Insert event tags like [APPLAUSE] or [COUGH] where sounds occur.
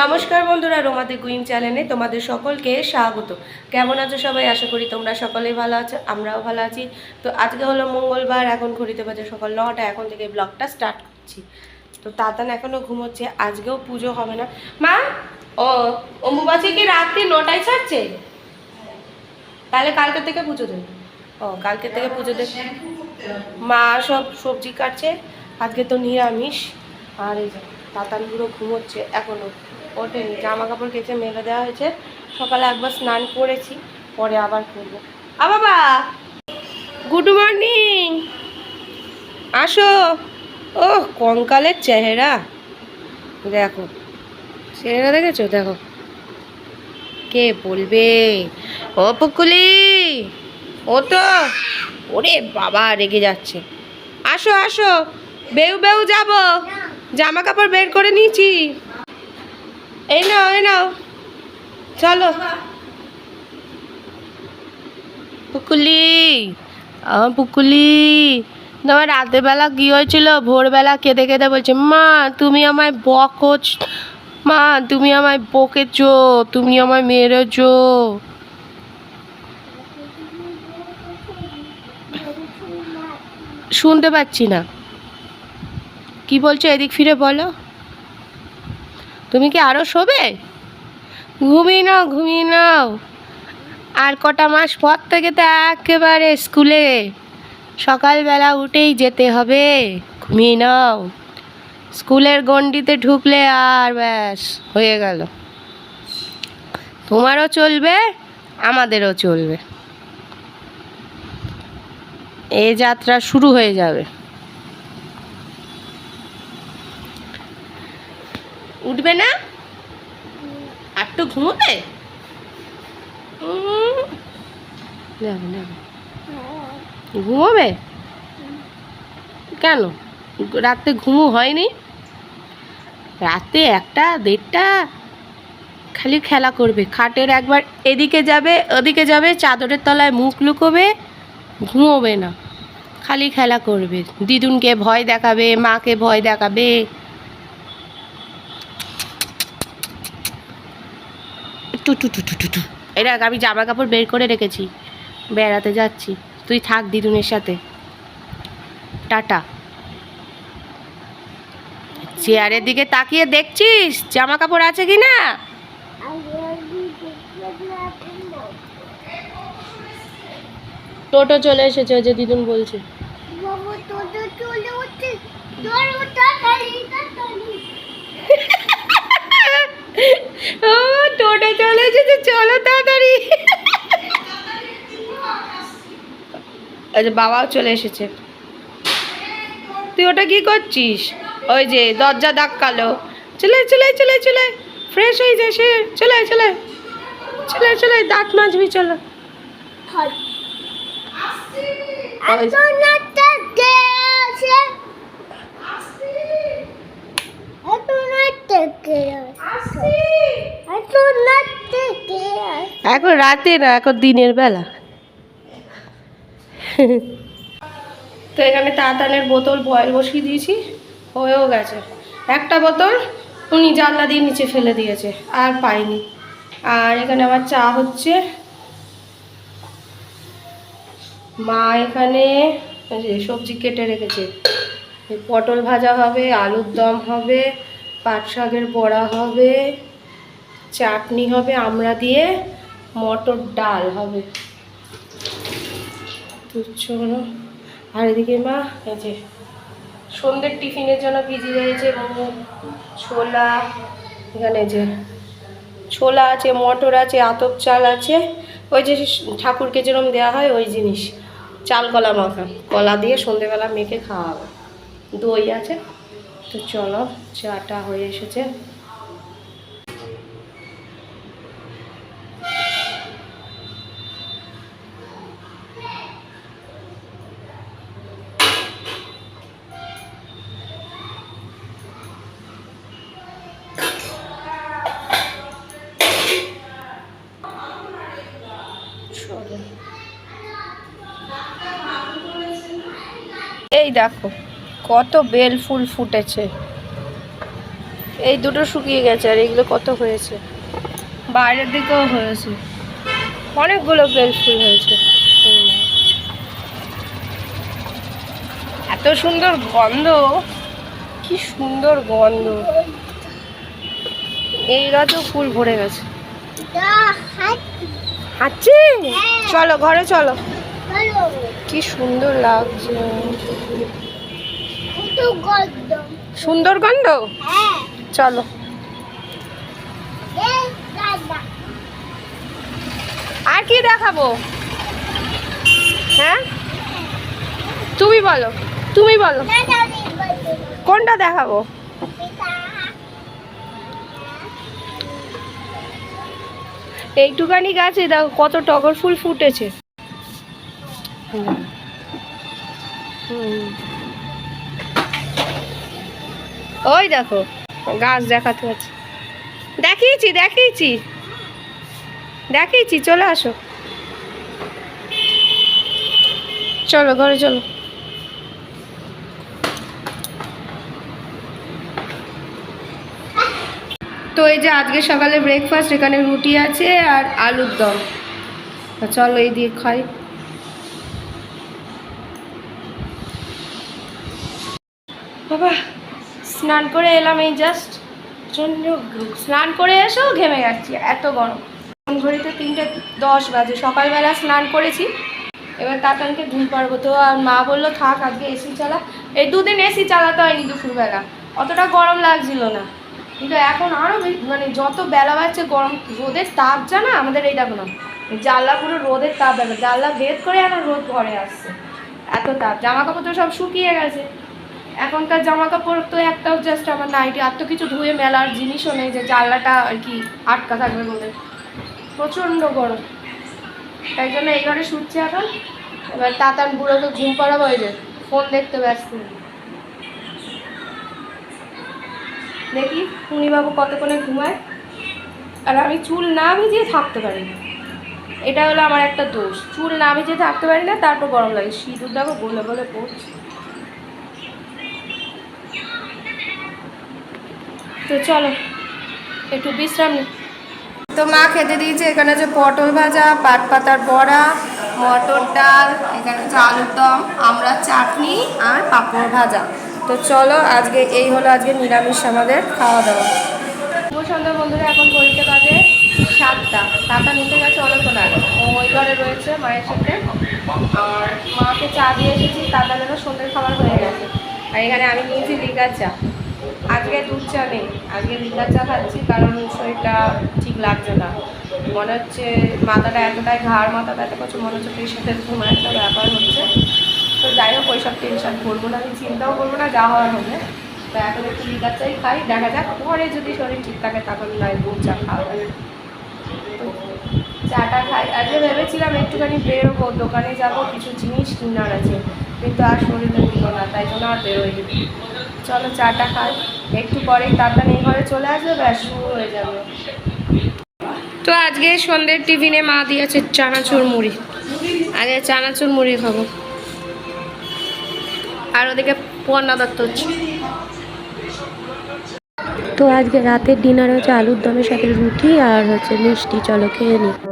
নমস্কার বন্ধুরা রোমাতে কুইন চ্যানেলে তোমাদের সকলকে স্বাগত। কেমন আছো সবাই? আশা করি তোমরা সকলেই ভালো আছো, আমরাও ভালো আছি। তো আজকে হলো মঙ্গলবার, এখন ঘড়িতে বাজে সকাল নটা, এখন থেকে ব্লগটা স্টার্ট করছি। তো তাতান এখনও ঘুমোচ্ছে, আজকেও পুজো হবে না। মা, ও, অম্বুবাচি কি রাত্রি নটায় ছাড়ছে? তাহলে কালকে থেকে পুজো দেবে। ও, কালকে থেকে পুজো দেবে। মা সব সবজি কাটছে, আজকে তো নিরামিষ। আর এই যে তাতানগুলো ঘুমোচ্ছে এখনও ওঠেনি জামা কাপড় কেচে মেলে দেওয়া হয়েছে। সকালে একবার স্নান করেছি, পরে আবার করব। আ বাবা! Good morning! আসো। ও কঙ্কালের চেহারা। দেখো, চেহারা দেখেছ? দেখো। কে বলবে? ও পুকুলি! ও তো, ওরে বাবা, রেগে যাচ্ছে। আসো আসো, বেউ বেউ যাব। জামা কাপড় বের করে নিয়েছি। এই নাও এই নাও। চলো। পুকুলি আমার পুকুলি। তোমার রাতের বেলা কি হয়েছিল? ভোরবেলা কেঁদে কেঁদে বলছে, মা, তুমি আমায় বকছ মা, তুমি আমায় বকেছো তুমি আমায় মেরেছো শুনতে পাচ্ছি না। কি বলছো? এদিক ফিরে বলো। তুমি কি আরও শোবে? ঘুমিয়ে নাও ঘুমিয়ে নাও। আর কটা মাস পর থেকে তো একেবারে স্কুলে সকালবেলা উঠেই যেতে হবে। ঘুমিয়ে নাও। স্কুলের গণ্ডিতে ঢুকলে আর ব্যাস, হয়ে গেল। তোমারও চলবে, আমাদেরও চলবে। এ যাত্রা শুরু হয়ে যাবে। উঠবে না? আর একটু ঘুমোবে? যাবে যাবে ঘুমোবে? কেন? রাতে ঘুমো হয়নি? রাতে একটা দেড়টা খালি খেলা করবে। খাটের একবার এদিকে যাবে ওদিকে যাবে চাদরের তলায় মুখ লুকোবে ঘুমোবে না। খালি খেলা করবে। দিদুনকে ভয় দেখাবে মাকে ভয় দেখাবে। টু টু টু টু টু টু। এটা আমি জামা কাপড় বের করে রেখেছি। বেড়াতে যাচ্ছি। তুই থাক দিদুনের সাথে। টাটা। চেয়ারের দিকে তাকিয়ে দেখছিস? জামা কাপড় আছে কি না? টোটো চলে এসেছে যে দিদুন বলছে। [LAUGHS] ও টোটো চলে এসেছে চলো তাড়াতাড়ি। যে বাবাও চলে এসেছে। তুই ওটা কি করছিস? ওই যে দরজা ধাক্কালো। চলে চলে চলে চলে। ফ্রেশ হয়ে যায় সে। চলে চলে। চলে চলে দাঁত মাজবি চলো। ওই এখন রাতে না, এখন দিনের বেলা। তো এখানে তাঁতানের বোতল বয়েল বসিয়ে দিয়েছি, হয়েও গেছে। একটা বোতল উনি জানলা দিয়ে নিচে ফেলে দিয়েছে, আর পাইনি। আর এখানে আমার চা হচ্ছে। মা এখানে সবজি কেটে রেখেছে। পটল ভাজা হবে, আলুর দম হবে, পাট শাকের বড়া হবে। চাটনি হবে, আমরা দিয়ে মটর ডাল হবে। তো চলো আর এদিকে মা, এই যে সন্ধ্যের টিফিনের জন্য ভিজিয়ে রয়েছে ছোলা, এখানে যে ছোলা আছে, মটর আছে, আতপ চাল আছে, ওই যে ঠাকুরকে যেরকম দেওয়া হয় ওই জিনিস, চাল, কলা, মাখা। কলা দিয়ে সন্ধেবেলা মেখে খাওয়া হবে। দই আছে, তো চলো, চাটা হয়ে এসেছে। এই দেখো, কত বেল ফুল ফুটেছে। এই দুটো শুকিয়ে গেছে আর এইগুলো কত হয়েছে? বাইরের দিকেও হয়েছে। অনেকগুলো বেল ফুল হয়েছে। এত সুন্দর গন্ধ, কি সুন্দর গন্ধ। এই গাছেও ফুল ভরে গেছে। হাঁচি চলো ঘরে চলো। কি সুন্দর লাগছে। সুন্দর গন্ধ? চলো। আর কি দেখাবো? হ্যাঁ? তুমি বলো তুমি বলো। কোনটা দেখাবো? এইটুকানি গাছে দেখো কত টগর ফুল ফুটেছে। ওই দেখো, গাছ দেখাতে আছে দেখিয়েছি দেখিয়েছি। দেখিয়েছি, চলে আসো। চলো, ঘরে চলো। তো এই যে আজকে সকালে ব্রেকফাস্ট এখানে রুটি আছে আর আলুর দম। চলো এই দিয়ে খাই। বাবা, স্নান করে এলাম এই জাস্ট প্রচণ্ড স্নান করে এসেও ঘেমে যাচ্ছি এত গরম। ঘড়িতে তিনটে দশ বাজে, সকালবেলা স্নান করেছি। এবার তাতানকে ঘুম পারব তো আর মা বলল, থাক আজকে এসি চালা। এই দুদিন এসি চালাতে হয়নি দুপুরবেলা। অতটা গরম লাগছিল না। কিন্তু এখন আরও মানে যত বেলা বাড়ছে গরম রোদের তাপ জানা, আমাদের এই দেখো না জানলা পুরো রোদের তাপ দেখো, জানলা ভেদ করে এখন রোদ ঘরে আসছে, এত তাপ। জামা কাপড় তো সব শুকিয়ে গেছে। এখনকার জামা কাপড় তো একটাও জাস্ট আমার নাইটি আর তো কিছু ধুয়ে মেলার জিনিসও নেই যে জানলাটা আর কি আটকা থাকবে বলে। প্রচণ্ড গরম। তাই জন্য এই ঘরে শুচ্ছে এখন। এবার তাতান বুড়োকে ঘুম পাড়াবো ওই ফোন দেখতে ব্যস্ত। দেখি বাবু কতক্ষণে ঘুমায়। আর আমি চুল না ভিজিয়ে থাকতে পারি না। এটা হলো আমার একটা দোষ। চুল না ভিজিয়ে থাকতে পারি না, তারপর গরম লাগে। সিঁদুর দেখো, গলে গলে পড়ছে। তো চলো, একটু বিশ্রাম নিই তো মা খেতে দিয়েছে, এখানে আছে পটল ভাজা, পাট পাতার বড়া, মটর ডাল, এখানে হচ্ছে আলুর দম আমরা চাটনি আর পাঁপড় ভাজা। তো চলো, আজকে এই হলো আজকে নিরামিষ আমাদের খাওয়া দাওয়া। শুভ বন্ধুরা, এখন ঘড়িতে বাজে সাতটা। সাতটা নিতে গেছে অনেকক্ষণ আগে। ও ওই ঘরে রয়েছে মায়ের সাথে। আর মাকে চা দিয়ে এসেছি, তাতা যেন সন্ধ্যের খাবার হয়ে গেছে। আর এখানে আমি নিয়েছি লিকার চা। আজকে দুধ চা নেই। আজকে লিকার চা খাচ্ছি, কারণ শরীরটা ঠিক লাগছে না। মনে হচ্ছে মাথাটা এতটাই ঘাড়, মাথাটা এত করছে মনে হচ্ছে পেশেন্টের ঘুম, একটা ব্যাপার হচ্ছে। তো যাই হোক, ওইসব টেনশন করব না, আমি চিন্তাও করব না, যা হওয়ার হবে। তো এখন একটু লিকার চাই খাই, দেখা যাক, পরে যদি শরীর ঠিক থাকে তখন নয়, দুধ চা খাওয়া যাবে চাটা খাই। আজকে ভেবেছিলাম একটুখানি বেরোবো, দোকানে যাব, কিছু জিনিস কিনার আছে, কিন্তু আর শরীরে নিল না, তাই জন্য আর বেরোয়নি চলো চাটা খাই, একটু পরেই তাড়াতাড়ি ঘরে চলে আসবে, ব্যাস, শুরু হয়ে যাবে। তো আজকে সন্ধ্যের টিফিনে মা দিয়েছে চানাচুর মুড়ি। আগে চানাচুর মুড়ি খাব। আর ওদিকে পর্ণা দত্ত হচ্ছে। তো আজকে রাতের ডিনার হচ্ছে আলুর দমের সাথে রুটি আর হচ্ছে মিষ্টি। চলো খেয়ে নিই